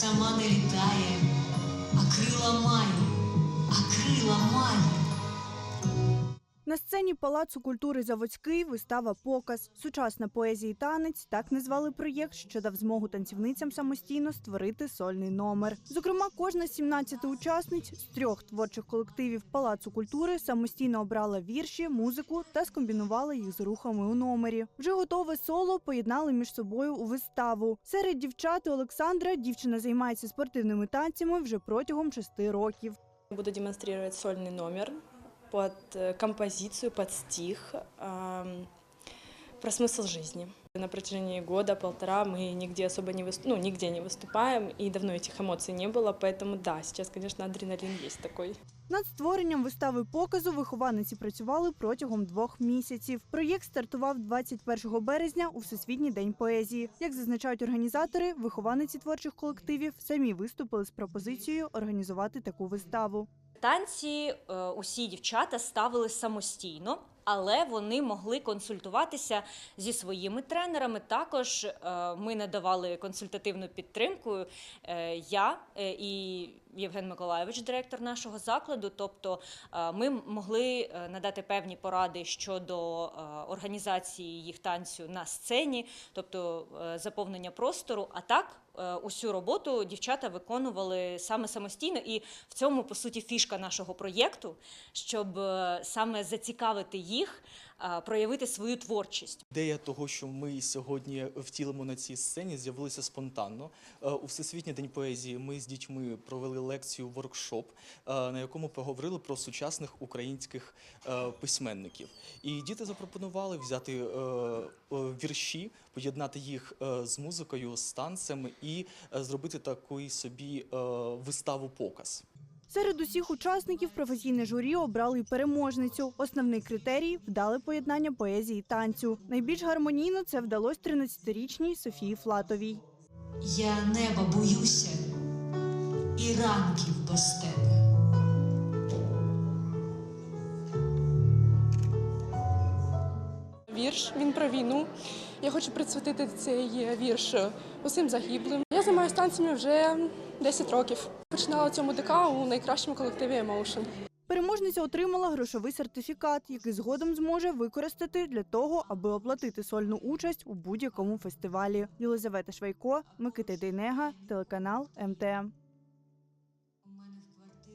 сама не літає, а крила має, а крила має. На сцені Палацу культури Заводський вистава Показ. Сучасна поезія і танець так назвали проєкт, що дав змогу танцівницям самостійно створити сольний номер. Зокрема, кожна з 17 учасниць з трьох творчих колективів Палацу культури самостійно обрала вірші, музику та скомбінувала їх з рухами у номері. Вже готове соло поєднали між собою у виставу. Серед дівчат Олександра дівчина займається спортивними танцями вже протягом шести років. Буду демонстрировать сольный номер под э, композицию, под стих эм, про смысл жизни. На протяжении года-полтора мы нигде особо не, выс- ну, нигде не выступаем, и давно этих эмоций не было, поэтому да, сейчас, конечно, адреналин есть такой. Над створенням вистави показу вихованиці працювали протягом двох місяців. Проєкт стартував 21 березня у Всесвітній день поезії. Як зазначають організатори, вихованиці творчих колективів самі виступили з пропозицією організувати таку виставу. Танці е, усі дівчата ставили самостійно, але вони могли консультуватися зі своїми тренерами. Також е, ми надавали консультативну підтримку. е, Я е, і Євген Миколайович, директор нашого закладу. Тобто ми могли надати певні поради щодо організації їх танцю на сцені, тобто заповнення простору. А так усю роботу дівчата виконували саме самостійно, і в цьому по суті фішка нашого проєкту, щоб е, саме зацікавити їх, е, проявити свою творчість. Ідея того, що ми сьогодні втілимо на цій сцені, з'явилася спонтанно. Е, У Всесвітній день поезії ми з дітьми провели лекцію воркшоп, е, на якому поговорили про сучасних українських е, письменників. І діти запропонували взяти е, е, вірші, поєднати їх е, з музикою, з танцем і е, зробити такий собі е, виставу-показ. Серед усіх учасників професійне журі обрали й переможницю. Основний критерій вдале поєднання поезії і танцю. Найбільш гармонійно це вдалося 13-річній Софії Флатовій. Я неба боюся і ранків без тебе. Вірш він про війну. Я хочу присвятити цей вірш усім загиблим. Я займаюся танцями вже 10 років. Починала цьому ДК у найкращому колективі Emotion. Переможниця отримала грошовий сертифікат, який згодом зможе використати для того, аби оплатити сольну участь у будь-якому фестивалі. Єлизавета Швайко, Микита Дейнега, телеканал МТМ.